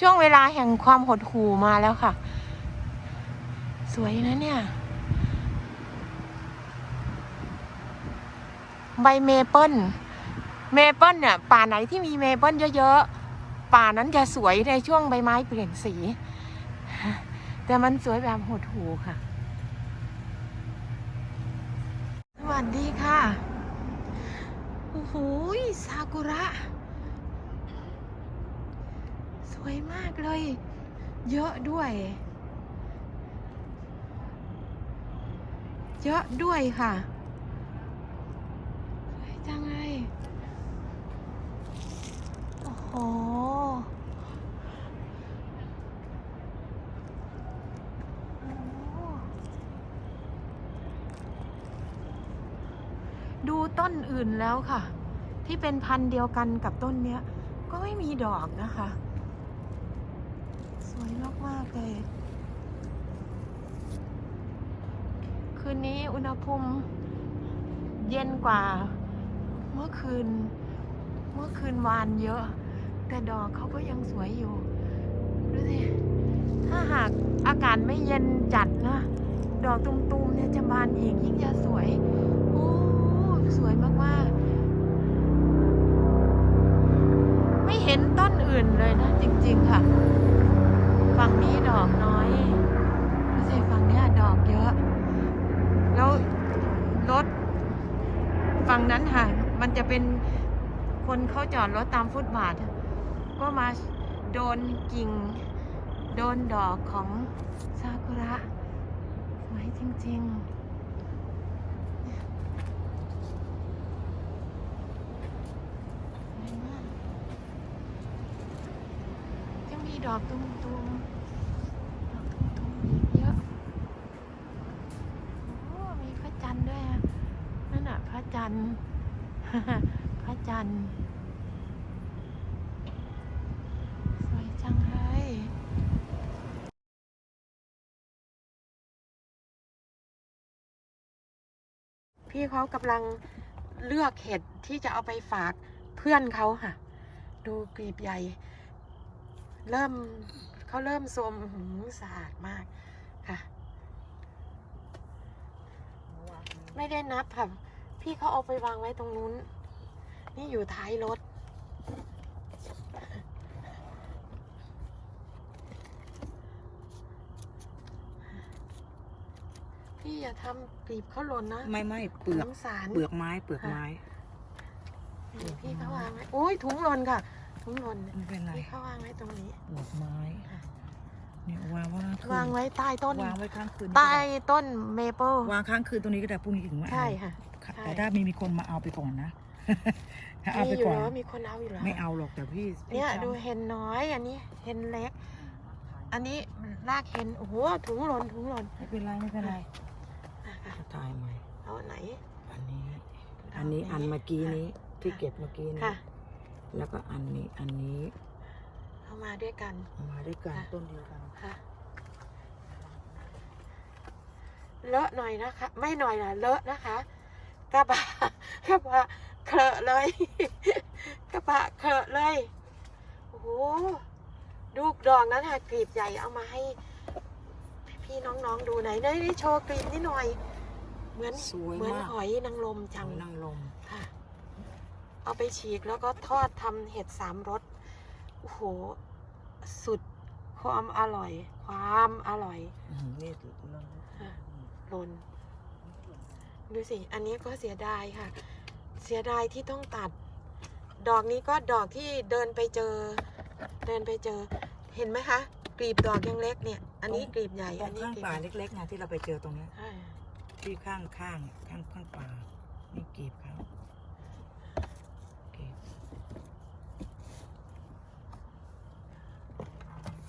ช่วงเวลาแห่งความหดหู่มาแล้วค่ะ สวยนะเนี่ย ใบเมเปิลเมเปิลเนี่ย ป่าไหนที่มีเมเปิลเยอะๆ ป่านั้นจะสวยในช่วงใบไม้เปลี่ยนสี แต่มันสวยแบบหดหู่ค่ะ สวัสดีค่ะ โอ้โหซากุระ วยมากเลย เยอะด้วย เยอะด้วยค่ะสวยจังเลยโอ้โหดูต้นอื่นแล้วค่ะ ที่เป็นพันธุ์เดียวกันกับต้นเนี้ย ก็ไม่มีดอกนะคะากเลย คืนนี้อุณหภูมิเย็นกว่า เมื่อคืน เมื่อคืนวานเยอะ แต่ดอกเขาก็ยังสวยอยู่ดูสิถ้าหากอากาศไม่เย็นจัดนะ ดอกตุมๆเนี่ยจะบานอีกยิ่งจะสวย โอ้สวยมากๆ ไม่เห็นต้นอื่นเลยนะ จริง ๆ ค่ะ ฝั่งนี้ดอกน้อยดูสิฝั่งนี้ดอกเยอะ แล้วรถฝั่งนั้นค่ะ มันจะเป็นคนเขาจอดรถตามฟุตบาท ก็มาโดนกิ่ง โดนดอกของซากุระสวยจริง ๆ สวยมาก ยังมี ดอกตุมๆดอกตุมๆอีกเยอะโอ้มีพระจันทร์ด้วยนั่นน่ะพระจันทร์พระจันทร์สวยจังเลยพี่เขากำลังเลือกเห็ดที่จะเอาไปฝากเพื่อนเขาค่ะ ดูกลีบใหญ่ เริ่มเขาเริ่มโทรมหืมสะอาดมากค่ะ ไม่ได้นับค่ะ พี่เขาเอาไปวางไว้ตรงนู้น นี่อยู่ท้ายรถ พี่อย่าทำกลีบเขาหล่นนะไม่ไม่เปลือกสงสารเปลือกไม้เปลือกไม้นี่พี่เขาวางไว้โอ้ยถุงหล่นค่ะ ถุงหล่นไม่เป็นไรพี่เขาวางไว้ตรงนี้เปลือกไม้เนี่ยวางไว้ข้างคืนวางไว้ใต้ต้นวางไว้ข้างคืนใต้ต้นเมเปิลวางข้างคืนตรงนี้ก็ได้พรุ่งนี้ถึงมาเอาใช่ค่ะค่ะใช่แต่ถ้ามีมีคนมาเอาไปก่อนนะถ้าเอามีไปอยู่ก่อนแล้วมีคนเอาอยู่แล้วไม่เอาหรอกแต่พี่พี่เนี่ยจำดูเห็นน้อยอันนี้เห็นเล็ก อันนี้ลากเห็นโอ้โหถุงหล่นถุงหล่นไม่เป็นไรไม่เป็นไรอะค่ะจะตายไหมเอาอันไหน อันนี้ อันนี้อันเมื่อกี้นี้ที่เก็บเมื่อกี้นี้ค่ะ แล้วก็อันนี้อันนี้เอามาด้วยกัน เอามาด้วยกันค่ะ ต้นเดียวกันค่ะเลอะหน่อยนะคะ ไม่หน่อยนะเลอะนะคะกระบะกระบะเคลอะเลย กระบะเคลอะเลยโอ้โหดูดอกนั้นค่ะกลีบใหญ่เอามาให้ พี่ๆน้องๆดูไหนได้ได้โชว์กลีบนิดหน่อย เหมือนสวยเหมือนมากหอยนางรมจังนั่งลมค่ะ เอาไปฉีกแล้วก็ทอดทำเห็ดสามรสโอ้โห สุดความอร่อย ความอร่อยอื้อหือนี่ลมค่ะหล่นดูสิ อันนี้ก็เสียดายค่ะ เสียดายที่ต้องตัด ดอกนี้ก็ดอกที่เดินไปเจอ เดินไปเจอ เห็นไหมคะ กลีบดอกยังเล็กเนี่ย อันนี้กลีบใหญ่ตรอันงนี้ข้างกลีบป่าใหญ่เล็กๆนะที่เราไปเจอตรงเนี้ยใช่ที่ข้างข้างข้างข้างป่านี่กีบเขากีบ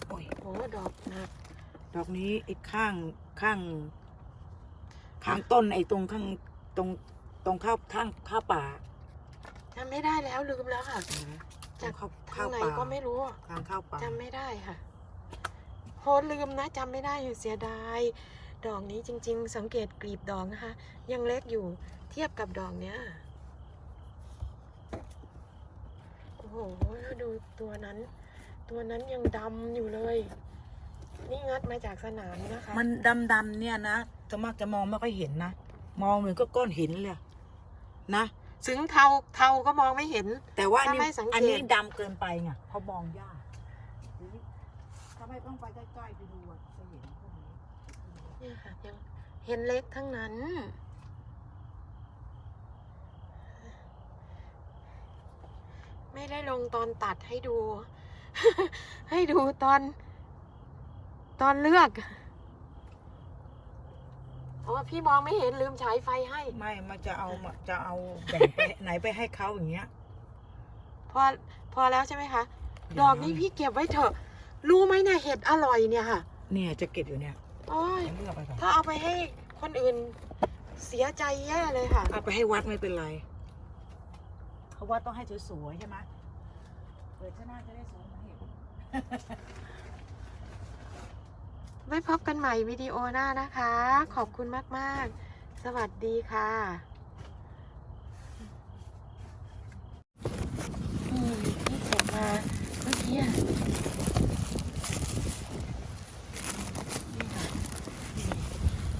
โอ้ย โอ้ ดอกหนัก ดอกนี้ไอ้ข้างข้างข้างต้นไอ้ตรงข้างตรงตรงข้าวข้างข้าวป่าจำไม่ได้แล้วลืมแล้วค่ะเห็นไหมตรจากงข้าวทาข้างวไหนป่าก็ไม่รู้ข้างข้าวป่าจำไม่ได้ค่ะโหลืมนะจำไม่ได้เสียดายดอกนี้จริง ๆ สังเกตกลีบดอกนะคะ ยังเล็กอยู่เทียบกับดอกเนี้ยโอ้โหแล้วดูตัวนั้น ตัวนั้นยังดำอยู่เลยนี่งั ดมาจากสนามนะคะมันดำๆเนี่ยนะจะมักจะมองไม่ค่อยเห็นนะ มองเหมือนก็ก้อนหินเลยนะถึงเทาเทาก็มองไม่เห็น แต่ว่าอันถ้าไม่นี้สังเกตอันนี้ดำเกินไปไงเพราะมองยากถ้าไม่ต้องไปใกล้ๆไปดูอะจะเห็นพวกนี้นี่ค่ะยังเห็นเล็กทั้งนั้นไม่ได้ลงตอนตัดให้ดู ให้ดูตอน ตอนเลือกอ๋อพี่มองไม่เห็นลืมฉายไฟให้ ไม่มันจะเอามาจะเอาแบ่งไป ไหนไปให้เขาอย่างเงี้ย พอพอแล้วใช่ไหมคะ ดอกนี้พี่เก็บไว้เถอะ รู้ไหมเนี่ยเห็ดอร่อยเนี่ยค่ะ เนี่ยจะเก็บอยู่เนี่ยโอ้ยเลือกไปก่อนถ้าเอาไปให้คนอื่นเสียใจแย่เลยค่ะ เอาไปให้วัดไม่เป็นไรเพราะว่าต้องให้สวยๆใช่ไหมเปิดชนะจะได้สวยมาเห็น ไว้พบกันใหม่วิดีโอหน้านะคะ ขอบคุณมาก ๆ สวัสดีค่ะนี่ที่เก็บมาเมื่อกี้อะ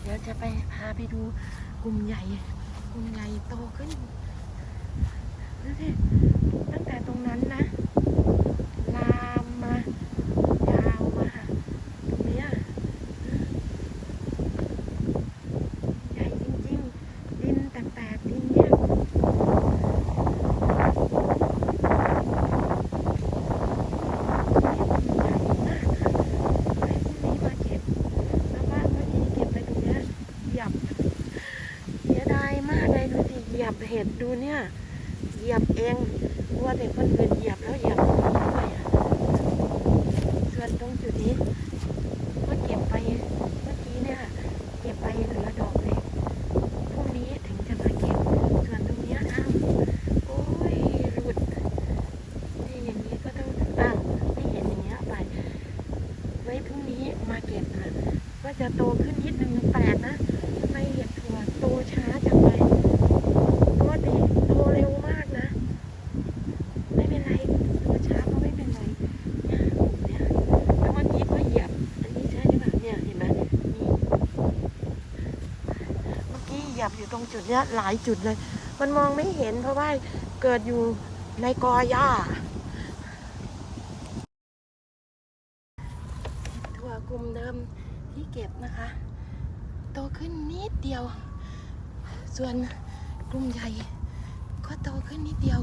เดี๋ยวจะไปพาไปดูกลุ่มใหญ่ กลุ่มใหญ่โตขึ้นดูสิตั้งแต่ตรงนั้นนะ ลามมา ยาวมาตรงเนี้ยใหญ่จริงๆ ดินแตกๆดินเนี้ยใหญ่มากค่ะไว้พรุ่งนี้มาเก็บแล้วว่าเมื่อกี้เก็บไปตรงเนี้ยเหยียบเสียดายมากเลยดูสิเหยีย บเห็ดดูเนี่ยเหยียบเองกลัวแต่คนอื่นเหยียบแล้วเหยียบด้วยส่วนตรงจุดนี้ก็เก็บไปเมื่อกี้เนี่ยเก็บไปเหลือดอกเล็กพรุ่งนี้ถึงจะมาเก็บส่วนตรงนี้อ้าวโอ้ยหลุดนี่อย่างนี้ก็ต้องอ้าวไม่เห็นอย่างเงี้ยไปไว้พรุ่งนี้มาเก็บค่ะก็จะโตขึ้นนิดนึงแปลกนะทำไมเห็ดถั่วโตช้าจังเลยปกติโตเร็วมากนะ ไม่เป็นไรโตช้าก็ไม่เป็นไร เนี่ยเนี่ยแล้วเมื่อกี้ก็เหยียบ อันนี้ใช่หรือเปล่าเนี่ยเห็นไหมนี่เมื่อกี้เห ยียบอยู่ตรงจุดเนี้ยหลายจุดเลย มันมองไม่เห็นเพราะว่าเกิดอยู่ในกอหญ้าถั่วกลุ่มเดิมที่เก็บนะคะ โตขึ้นนิดเดียว ส่วนกลุ่มใหญ่ก็โตขึ้นนิดเดียว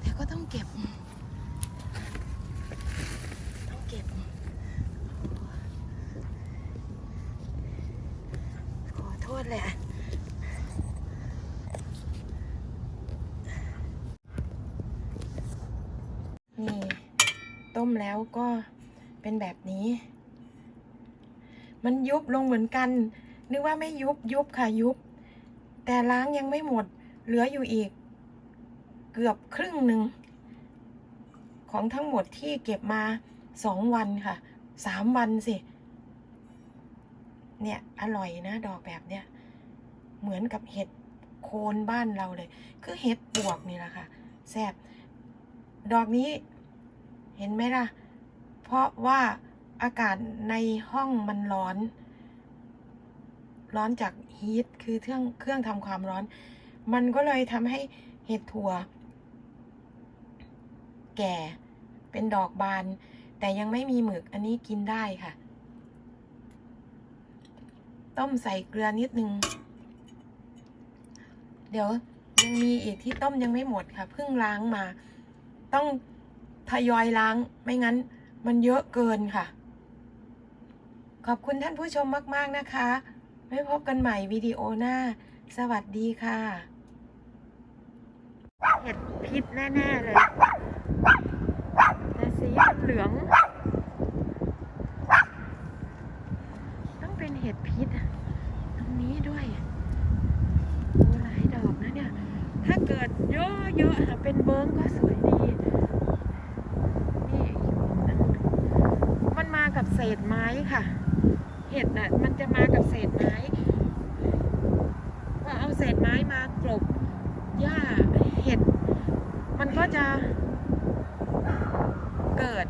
แต่ก็ต้องเก็บ ต้องเก็บ ขอโทษแหละ นี่ ต้มแล้วก็เป็นแบบนี้ มันยุบลงเหมือนกัน นึกว่าไม่ยุบยุบค่ะยุบ แต่ล้างยังไม่หมด เหลืออยู่อีก เกือบครึ่งหนึ่ง ของทั้งหมดที่เก็บมาสองวันค่ะสามวันสิ เนี่ย อร่อยนะ ดอกแบบเนี้ย เหมือนกับเห็ดโคนบ้านเราเลย คือเห็ดปวกนี่แหละค่ะแซ่บดอกนี้ เห็นไหมล่ะ เพราะว่าอากาศในห้องมันร้อน ร้อนจากฮีทคือเครื่องเครื่องทำความร้อน มันก็เลยทำให้เห็ดถั่ว แก่เป็นดอกบาน แต่ยังไม่มีหมึกอันนี้กินได้ค่ะ ต้มใส่เกลือนิดนึง เดี๋ยวยังมีอีกที่ต้มยังไม่หมดค่ะเพิ่งล้างมา ต้อง ทยอยล้าง ไม่งั้นมันเยอะเกินค่ะ ขอบคุณท่านผู้ชมมาก ๆ นะคะ ไว้พบกันใหม่วิดีโอหน้า สวัสดีค่ะ เห็ดพิษแน่ ๆ เลย แต่สีมันเหลือง ต้องเป็นเห็ดพิษอะตรงนี้ด้วยโอ้หลายดอกนะเนี่ย ถ้าเกิดเยอะๆอะเป็นเบิ้งก็สวยดี นี่อีกมุมหนึงมันมากับ เศษไม้ค่ะ เห็ดน่ะมันจะมากับเศษไม้พอเอาเศษไม้มากลบหญ้าเห็ด มันก็จะเกิด